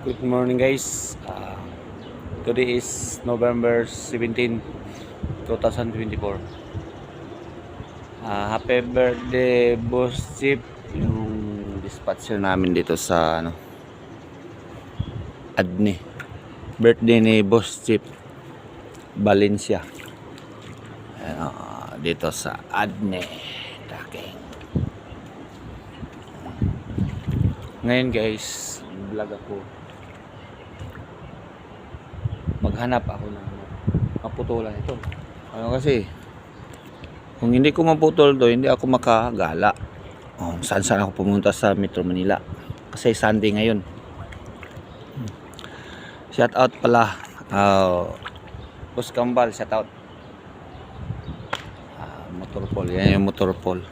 Good morning guys. Uh, today is November 17, 2024. Uh, happy birthday Boss Chip. Yung dispatcher namin dito sa ano Adni. Birthday ni Boss Chip Valencia. Ah, dito sa Adni. Taking. Ngayon guys, vlog ako. Maghanap ako ng maputulan ito. Ano kasi, kung hindi ko maputol to, hindi ako makagala. Oh, saan saan ako pumunta sa Metro Manila. Kasi Sunday ngayon. Shout out pala. Uh, Boss Kambal, shout out. Ah, Motorpol, yan yung Motorpol.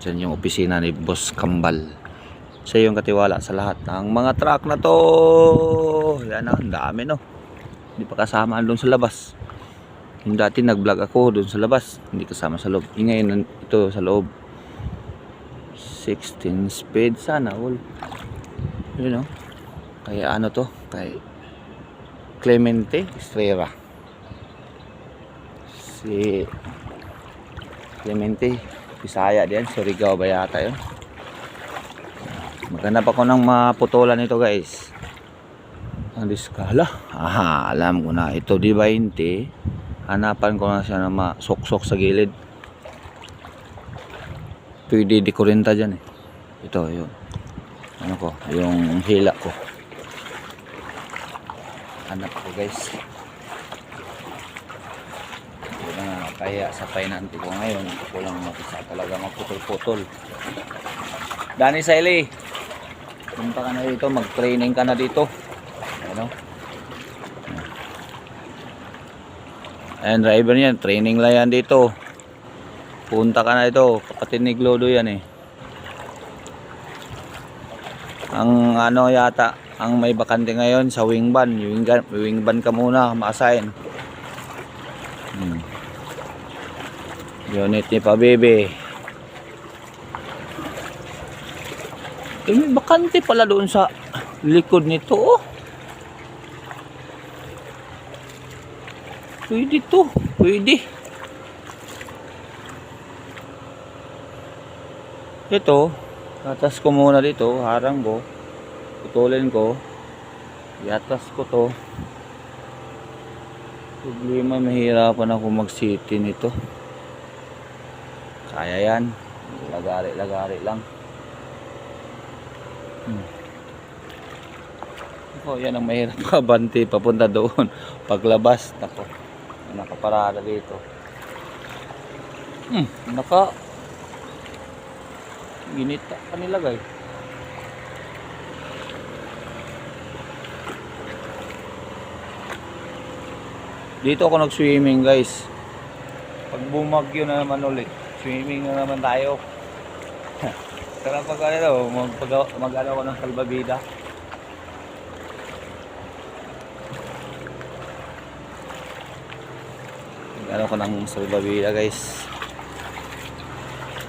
Diyan yung opisina ni Boss Kambal siya yung katiwala sa lahat ng mga truck na to yan na, ang dami no hindi pa kasama doon sa labas. Yung dati nag vlog ako doon sa labas hindi kasama sa loob. Yung ngayon ito sa loob. 16 speed sana all. Yun no kaya ano to? Kay Clemente Estrella. Si Clemente Bisaya din. Surigao ba yata yun? Maghanap ako ng maputulan nito guys. Ang diskala. Aha, alam ko na. Ito di 20. Hanapan ko na siya na masuksok sa gilid. Pwede di kurinta dyan eh. Ito, yun. Ano ko, yung hila ko. Hanap ko guys. Ito na kaya sa painante ko ngayon. Ito lang makisa talaga maputol-putol. Dani Saili. Punta ka na dito, mag-training ka na dito. Ano? Ayan, driver niyan, training lang yan dito. Punta ka na dito, kapatid ni Glodo yan eh. Ang ano yata, ang may bakante ngayon sa wingban, wingban, wingban ka muna, ma-assign. Hmm. Unit ni Pabebe. Eh, may bakante pala doon sa likod nito, oh. Pwede to. Pwede. Ito, atas ko muna dito, harang ko. Putulin ko. Iatas ko to. Problema, mahirapan ako mag-city nito. Kaya yan. Lagari-lagari lang. Hmm. Ako, yan ang mahirap kabante papunta doon. Paglabas, nako. Nakaparada dito. Hmm, naka ginita pa nilagay. Dito ako nag-swimming guys. Pag bumagyo na naman ulit, swimming na naman tayo. Tara pag ano, mag, mag ano ko ng salbabida. Ano ko ng salbabida guys.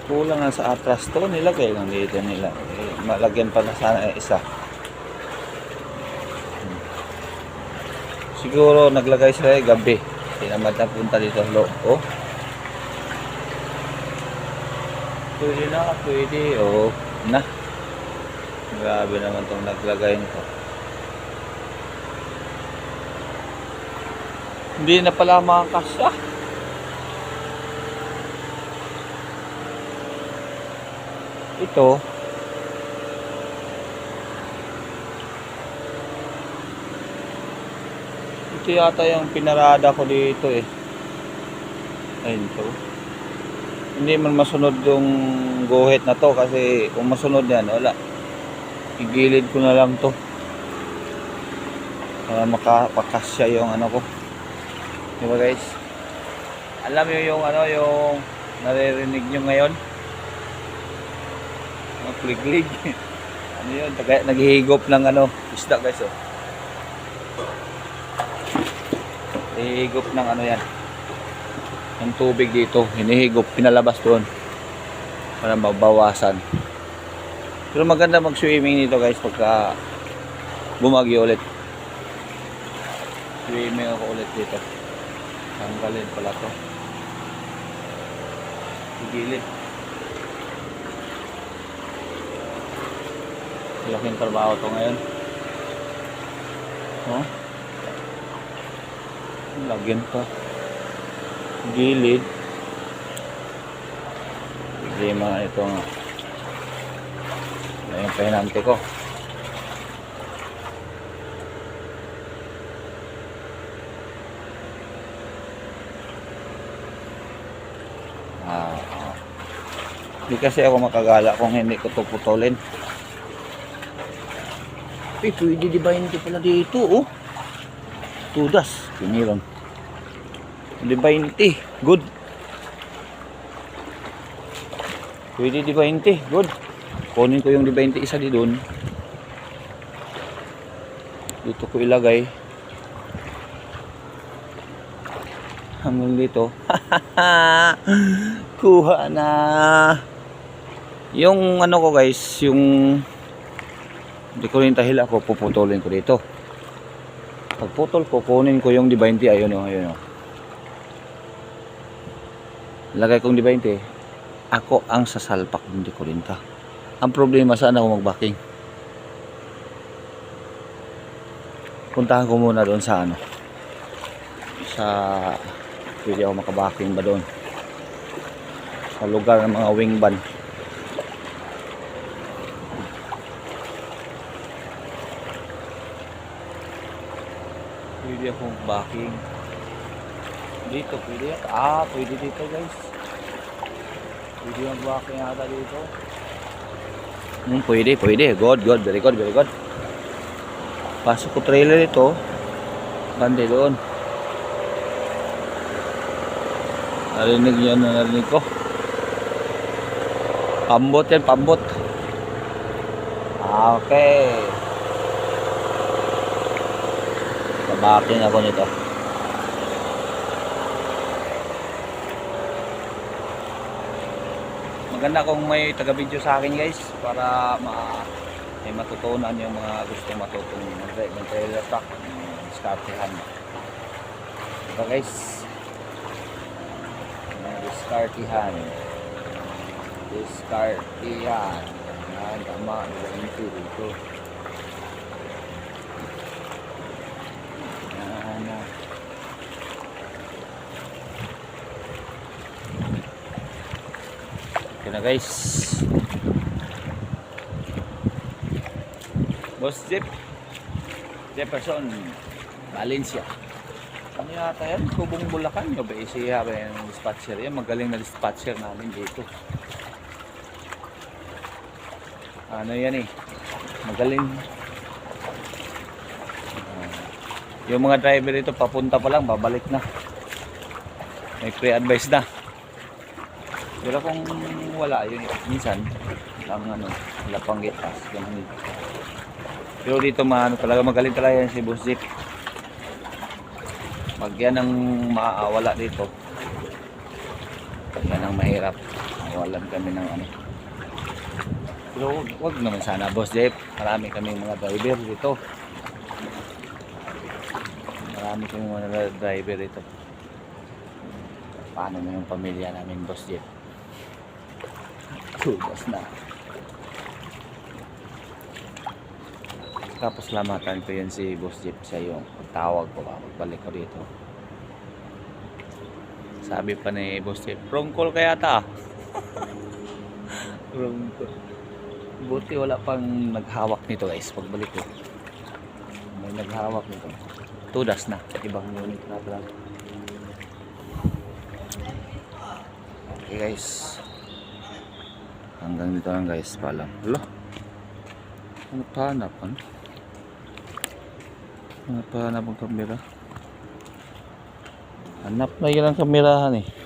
Kulang na sa atras to, nilagay lang dito nila. Eh, malagyan pa na sana eh, isa. Siguro naglagay sila eh, gabi. Hindi naman napunta dito. Lo, oh. Pwede na, pwede. Oo, na. Grabe naman tong naglagay nito. Hindi na pala makakasya. Ito. Ito yata yung pinarada ko dito eh. Ayun to. Hindi man masunod yung guhit na to kasi kung masunod yan wala. Igilid ko na lang to. Para makapakasya yung ano ko. Di ba guys? Alam nyo yung ano yung naririnig nyo ngayon mga kliglig ano yun naghihigop ng ano isda guys oh hihigop ng ano yan ng tubig dito hinihigop pinalabas doon para mabawasan pero maganda mag swimming nito guys pagka bumagyo ulit. Swimming ako ulit dito. Tanggalin pala to. Gilid. Laking trabaho to ngayon. Oh. Lagyan pa. Gilid. Hindi mga itong yung pahinante ko. Ah, ah. Hindi kasi ako makagala kung hindi ko to putulin. Eh, pwede di ba hindi pala dito, oh? Tudas, piniron. Di ba hindi? Good. Pwede di ba hindi? Good. Kunin ko yung di ba hindi isa di doon. Dito ko ilagay. Hanggang dito. Kuha na. Yung ano ko guys, yung hindi ko rin tahil ako, puputulin ko dito. Pagputol ko, kunin ko yung di 20, ayun o, ayun o. Lagay kong di 20, ako ang sasalpak ng di kurinta. Ang problema, saan ako magbacking? Puntahan ko muna doon sa ano, sa, pwede ako makabacking ba doon? Sa lugar ng mga wing ban. Pwede akong backing. Dito, pwede. Ah, pwede dito guys. Pwede yung backing ata dito. Hmm, pwede, pwede. Good, good. Very good, very good. Pasok ko trailer ito. Bande doon. Narinig yan na narinig ko. Pambot yan, pambot. Ah, Okay. Kabaking ako nito. Maganda kung may taga-video sa akin guys para ma may matutunan yung mga gusto matutong mag- mag-trailer stock diskartehan ito guys. Mga diskartehan diskartehan yan tama. Dito dito yan na okay na guys. Boss Jeff. Jefferson Valencia. Ano yata yan? Kubong Bulacan o ba siya ba yung dispatcher yan? Magaling na dispatcher namin dito. Ano yan eh? Magaling. Ah, yung mga driver dito papunta pa lang babalik na. May pre-advice na pero kung wala yun minsan lang ano wala pang gitas ganun pero dito maano talaga magaling talaga yan si Boss Jeep. Pag yan ang maawala dito yan ang mahirap mawalan kami ng ano. Pero wag, wag naman sana Boss Jeep. Marami kaming mga driver dito. Marami kaming mga driver dito. Paano na yung pamilya namin Boss Jeep Tugas na. Tapos lamatan ko yun si Boss Jeep sa yung pagtawag ko ba, magbalik ko dito. Sabi pa ni Boss Jeep, wrong call kaya ta. wrong call. Buti wala pang naghawak nito guys, pagbalik ko. May naghawak nito. Tudas na, ibang unit na talaga. Okay guys. Hanggang dito lang guys, paalam. Hala. Ano pa hanap? Ano? Ano pa hanap ang kamera? Hanap na yun ang kamerahan eh.